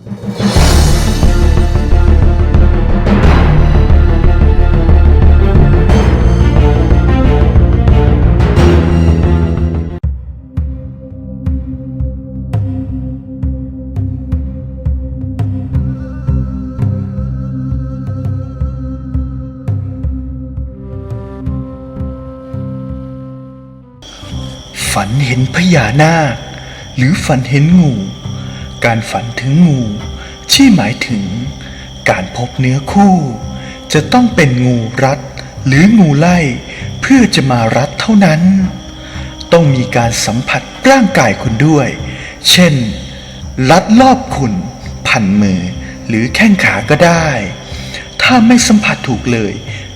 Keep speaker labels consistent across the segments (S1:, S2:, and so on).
S1: ฝันเห็นพญานาคหรือฝันเห็นงู การฝันถึงงูที่หมายถึง การพบเนื้อคู่ จะต้องเป็นงูรัดหรืองูไล่ เพื่อจะมารัดเท่านั้น ต้องมีการสัมผัสร่างกายคุณด้วย เช่นลัดรอบคุณพันมือหรือแข้งขาก็ได้ ถ้าไม่สัมผัสถูกเลย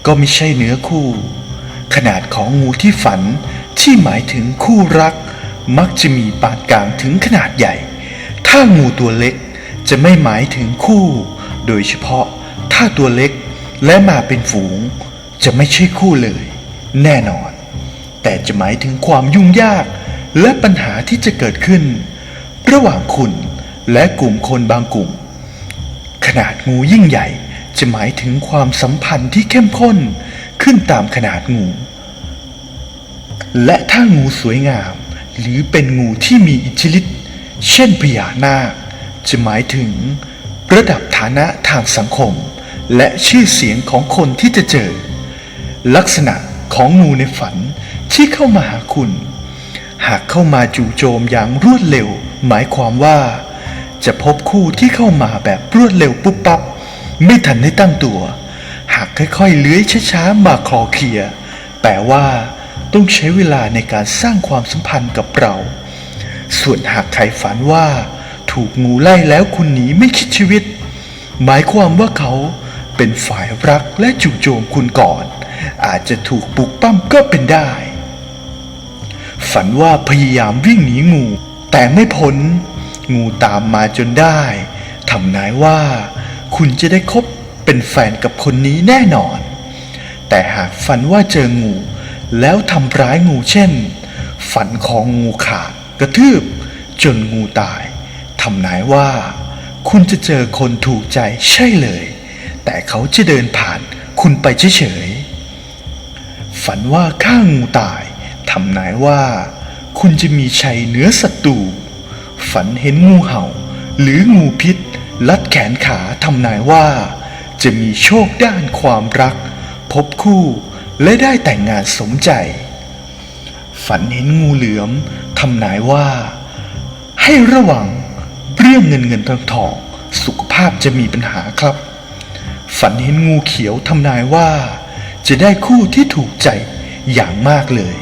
S1: ก็ไม่ใช่เนื้อคู่ ขนาดของงูที่ฝันที่หมายถึงคู่รัก มักจะมีปานกลางถึงขนาดใหญ่ ถ้างูตัวเล็กจะไม่หมายถึงคู่ โดยเฉพาะถ้าตัวเล็กและมาเป็นฝูง จะไม่ใช่คู่เลย แน่นอน แต่จะหมายถึงความยุ่งยาก และปัญหาที่จะเกิดขึ้น ระหว่างคุณและกลุ่มคนบางกลุ่ม ขนาดงูยิ่งใหญ่จะหมายถึงความสัมพันธ์ที่เข้มข้นขึ้นตามขนาดงู และถ้างูสวยงาม หรือเป็นงูที่มีอิทธิฤทธิ เช่นพญานาค จะหมายถึง ระดับฐานะทางสังคม และชื่อเสียงของคนที่จะเจอ ลักษณะของงูในฝันที่เข้ามาหาคุณ หากเข้ามาจู่โจมอย่างรวดเร็ว หมายความว่า จะพบคู่ที่เข้ามาแบบรวดเร็วปุ๊บปับ๊บไม่ทันได้ตั้งตัว หากค่อยๆเลื้อยช้าๆมาคลอเคลียแปลว่า ต้องใช้เวลาในการสร้างความสัมพันธ์กับเรา ส่วนหากใครฝันว่า ถูกงูไล่แล้วคุณหนีไม่คิดชีวิต หมายความว่าเขาเป็นฝ่ายรักและจู่โจมคุณก่อน อาจจะถูกปลุกปั้มก็เป็นได้ ฝันว่าพยายามวิ่งหนีงู แต่ไม่พ้น งูตามมาจนได้ทำนายว่า คุณจะได้คบเป็นแฟนกับคนนี้แน่นอน แต่หากฝันว่าเจองู แล้วทำร้ายงูเช่น ฝันของงูขาด กระทืบจนงูตายทำนายว่า คุณจะเจอคนถูกใจใช่เลย แต่เขาจะเดินผ่านคุณไปเฉยๆฝันว่าฆ่างูตายทำนายว่า คุณจะมีชัยเหนือศัตรูฝันเห็นงูเห่า หรืองูพิษ ลัดแขนขาทำนายว่า จะมีโชคด้านความรัก พบคู่และได้แต่งงานสมใจ ฝันเห็นงูเหลือม ทำนายว่า ให้ระวังเรื่องเงินเงินทองทองสุขภาพจะมีปัญหาครับ ฝันเห็นงูเขียวทำนายว่า จะได้คู่ที่ถูกใจอย่างมากเลย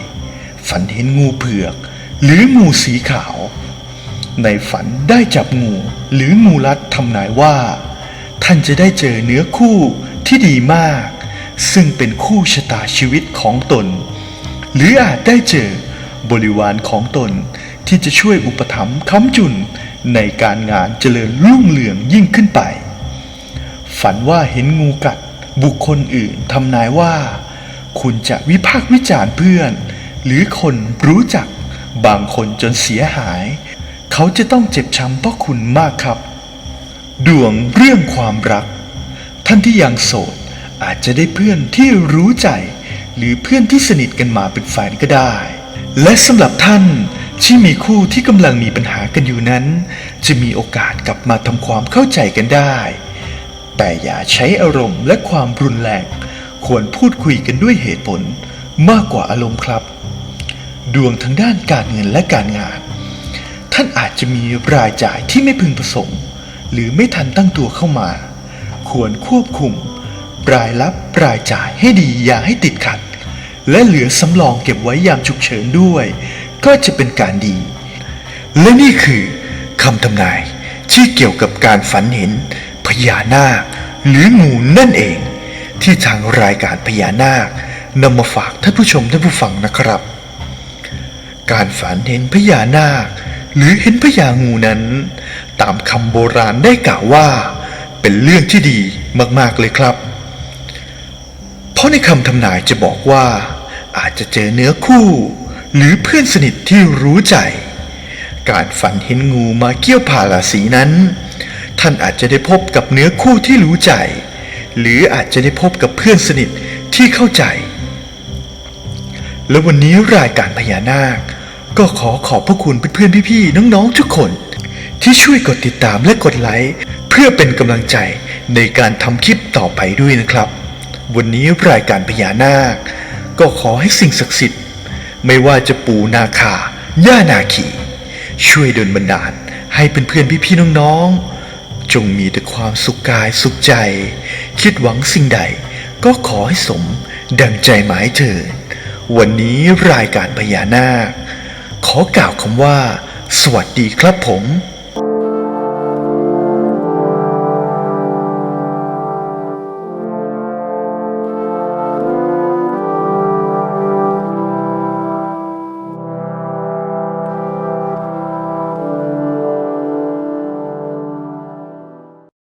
S1: ฝันเห็นงูเผือก หรืองูสีขาว ในฝันได้จับงูหรืองูรัดทำนายว่า ท่านจะได้เจอเนื้อคู่ที่ดีมาก ซึ่งเป็นคู่ชะตาชีวิตของตน หรืออาจได้เจอ บริวารของตนที่จะช่วยอุปถัมภ์ค้ำจุนในการงานเจริญรุ่งเรืองยิ่งขึ้นไป ฝันว่าเห็นงูกัดบุคคลอื่นทำนายว่า คุณจะวิพากษ์วิจารณ์เพื่อน หรือคนรู้จักบางคนจนเสียหาย เขาจะต้องเจ็บช้ำเพราะคุณมากครับ ดวงเรื่องความรัก ท่านที่ยังโสดอาจจะได้เพื่อนที่รู้ใจ หรือเพื่อนที่สนิทกันมาเป็นแฟนก็ได้ และสำหรับท่านที่มีคู่ที่กำลังมีปัญหากันอยู่นั้น จะมีโอกาสกลับมาทำความเข้าใจกันได้ แต่อย่าใช้อารมณ์และความรุนแรงควรพูดคุยกันด้วยเหตุผลมากกว่าอารมณ์ครับ ดวงทางด้านการเงินและการงาน ท่านอาจจะมีรายจ่ายที่ไม่พึงประสงค์ หรือไม่ทันตั้งตัวเข้ามา ควรควบคุม รายรับรายจ่ายให้ดีอย่าให้ติดขัด และเหลือสำรองเก็บไว้ยามฉุกเฉินด้วย ก็จะเป็นการดี และนี่คือคำทำนายที่เกี่ยวกับการฝันเห็นพญานาค หรืองูนั่นเอง ที่ทางรายการพญานาคนำมาฝากท่านผู้ชมท่านผู้ฟังนะครับ การฝันเห็นพญานาค หรือเห็นพญางูนั้น ตามคำโบราณได้กล่าวว่า เป็นเรื่องที่ดีมากๆเลยครับ ราะในคำทำนายจะบอกว่า อาจจะเจอเนื้อคู่ หรือเพื่อนสนิทที่รู้ใจ การฝันเห็นงูมาเกี่ยวผ่าราศีนั้น ท่านอาจจะได้พบกับเนื้อคู่ที่รู้ใจ หรืออาจจะได้พบกับเพื่อนสนิทที่เข้าใจ และวันนี้รายการพญานาค ก็ขอขอบพระคุณเพื่อนๆพี่ๆน้องๆทุกคน ที่ช่วยกดติดตามและกดไลค์เพื่อเป็นกำลังใจในการทำคลิปต่อไปด้วยนะครับ วันนี้รายการพญานาค ก็ขอให้สิ่งศักดิ์สิทธิ์ ไม่ว่าจะปู่นาคาย่านาคี ช่วยดลบันดาลให้เพื่อนๆพี่ๆน้องๆ จงมีแต่ความสุขกายสุขใจ คิดหวังสิ่งใด ก็ขอให้สมดังใจหมายเถิดวันนี้รายการพญานาค ขอกล่าวคำว่า สวัสดีครับผม